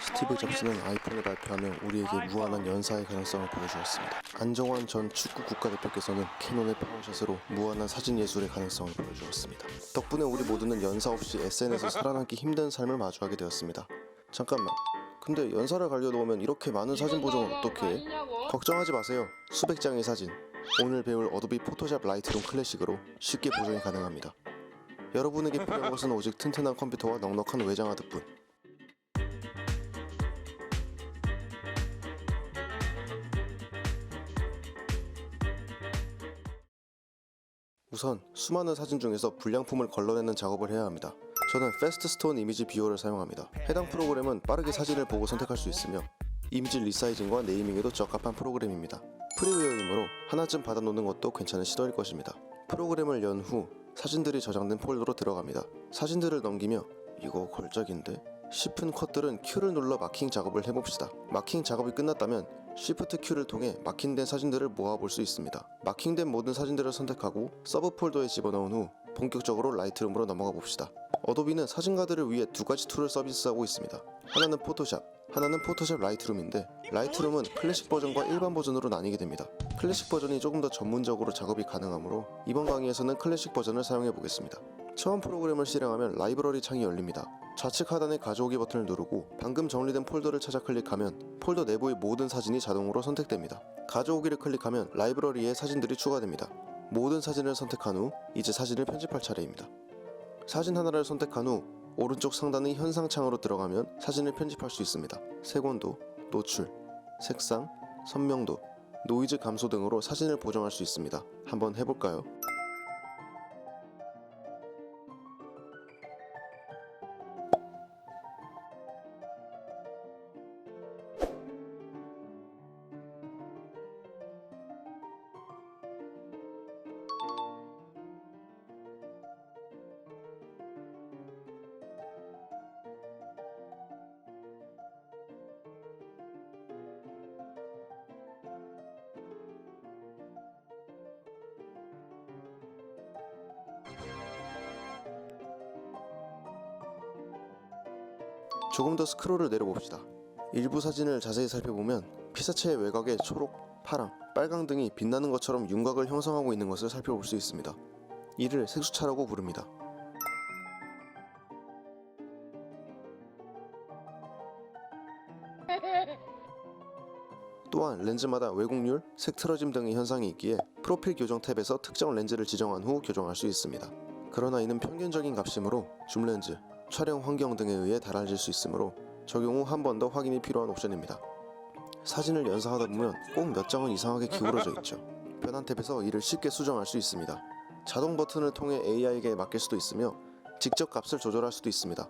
스티브 잡스는 아이폰을 발표하며 우리에게 무한한 연사의 가능성을 보여주었습니다. 안정환 전 축구 국가대표께서는 캐논의 파워샷으로 무한한 사진 예술의 가능성을 보여주었습니다. 덕분에 우리 모두는 연사 없이 SNS에서 살아남기 힘든 삶을 마주하게 되었습니다. 잠깐만. 근데 연사를 가려놓으면 이렇게 많은 사진 보정을 어떻게 해? 걱정하지 마세요. 수백 장의 사진. 오늘 배울 어도비 포토샵 라이트룸 클래식으로 쉽게 보정이 가능합니다. 여러분에게 필요한 것은 오직 튼튼한 컴퓨터와 넉넉한 외장 하드뿐. 우선 수많은 사진 중에서 불량품을 걸러내는 작업을 해야 합니다. 저는 패스트 스톤 이미지 비오를 사용합니다. 해당 프로그램은 빠르게 사진을 보고 선택할 수 있으며 이미지 리사이징과 네이밍에도 적합한 프로그램입니다. 프리웨어이므로 하나쯤 받아놓는 것도 괜찮은 시도일 것입니다. 프로그램을 연 후 사진들이 저장된 폴더로 들어갑니다. 사진들을 넘기며 이거 걸작인데 싶은 컷들은 Q를 눌러 마킹 작업을 해봅시다. 마킹 작업이 끝났다면 Shift Q를 통해 마킹된 사진들을 모아볼 수 있습니다. 마킹된 모든 사진들을 선택하고 서브 폴더에 집어넣은 후 본격적으로 라이트룸으로 넘어가 봅시다. 어도비는 사진가들을 위해 두 가지 툴을 서비스하고 있습니다. 하나는 포토샵, 하나는 포토샵 라이트룸인데 라이트룸은 클래식 버전과 일반 버전으로 나뉘게 됩니다. 클래식 버전이 조금 더 전문적으로 작업이 가능하므로 이번 강의에서는 클래식 버전을 사용해 보겠습니다. 처음 프로그램을 실행하면 라이브러리 창이 열립니다. 좌측 하단의 가져오기 버튼을 누르고 방금 정리된 폴더를 찾아 클릭하면 폴더 내부의 모든 사진이 자동으로 선택됩니다. 가져오기를 클릭하면 라이브러리에 사진들이 추가됩니다. 모든 사진을 선택한 후 이제 사진을 편집할 차례입니다. 사진 하나를 선택한 후 오른쪽 상단의 현상 창으로 들어가면 사진을 편집할 수 있습니다. 색온도, 노출, 색상, 선명도, 노이즈 감소 등으로 사진을 보정할 수 있습니다. 한번 해볼까요? 조금 더 스크롤을 내려봅시다. 일부 사진을 자세히 살펴보면 피사체의 외곽에 초록, 파랑, 빨강 등이 빛나는 것처럼 윤곽을 형성하고 있는 것을 살펴볼 수 있습니다. 이를 색수차라고 부릅니다. 또한 렌즈마다 왜곡률, 색 틀어짐 등의 현상이 있기에 프로필 교정 탭에서 특정 렌즈를 지정한 후 교정할 수 있습니다. 그러나 이는 평균적인 값이므로 줌 렌즈, 촬영 환경 등에 의해 달라질 수 있으므로 적용 후 한 번 더 확인이 필요한 옵션입니다. 사진을 연사하다 보면 꼭 몇 장은 이상하게 기울어져 있죠. 변환 탭에서 이를 쉽게 수정할 수 있습니다. 자동 버튼을 통해 AI에게 맡길 수도 있으며 직접 값을 조절할 수도 있습니다.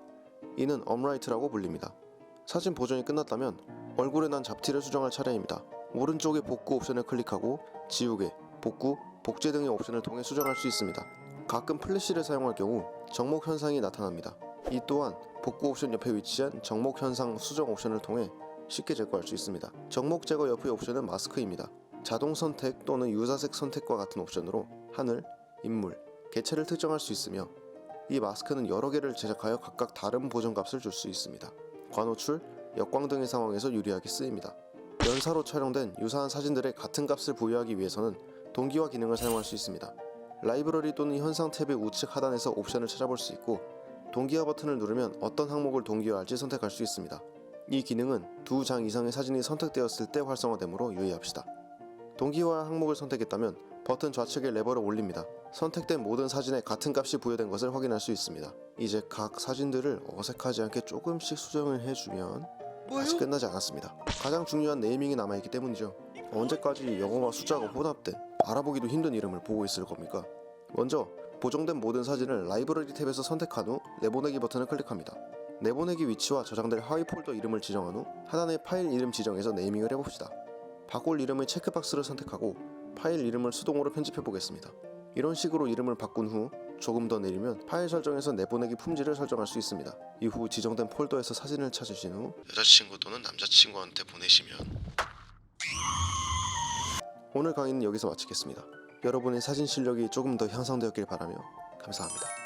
이는 업라이트라고 불립니다. 사진 보정이 끝났다면 얼굴에 난 잡티를 수정할 차례입니다. 오른쪽의 복구 옵션을 클릭하고 지우개, 복구, 복제 등의 옵션을 통해 수정할 수 있습니다. 가끔 플래시를 사용할 경우 정목 현상이 나타납니다. 이 또한 복구 옵션 옆에 위치한 정목 현상 수정 옵션을 통해 쉽게 제거할 수 있습니다. 정목 제거 옆의 옵션은 마스크입니다. 자동 선택 또는 유사색 선택과 같은 옵션으로 하늘, 인물, 개체를 특정할 수 있으며 이 마스크는 여러 개를 제작하여 각각 다른 보정 값을 줄 수 있습니다. 관호출, 역광 등의 상황에서 유리하게 쓰입니다. 연사로 촬영된 유사한 사진들의 같은 값을 부여하기 위해서는 동기화 기능을 사용할 수 있습니다. 라이브러리 또는 현상 탭의 우측 하단에서 옵션을 찾아볼 수 있고 동기화 버튼을 누르면 어떤 항목을 동기화할지 선택할 수 있습니다. 이 기능은 두 장 이상의 사진이 선택되었을 때 활성화되므로 유의합시다. 동기화 항목을 선택했다면 버튼 좌측의 레버를 올립니다. 선택된 모든 사진에 같은 값이 부여된 것을 확인할 수 있습니다. 이제 각 사진들을 어색하지 않게 조금씩 수정을 해주면 아직 끝나지 않았습니다. 가장 중요한 네이밍이 남아있기 때문이죠. 언제까지 영어와 숫자가 혼합된 알아보기도 힘든 이름을 보고 있을 겁니까? 먼저 보정된 모든 사진을 라이브러리 탭에서 선택한 후 내보내기 버튼을 클릭합니다. 내보내기 위치와 저장될 하위 폴더 이름을 지정한 후 하단의 파일 이름 지정에서 네이밍을 해봅시다. 바꿀 이름의 체크박스를 선택하고 파일 이름을 수동으로 편집해 보겠습니다. 이런 식으로 이름을 바꾼 후 조금 더 내리면 파일 설정에서 내보내기 품질을 설정할 수 있습니다. 이후 지정된 폴더에서 사진을 찾으신 후 여자친구 또는 남자친구한테 보내시면 오늘 강의는 여기서 마치겠습니다. 여러분의 사진 실력이 조금 더 향상되었길 바라며 감사합니다.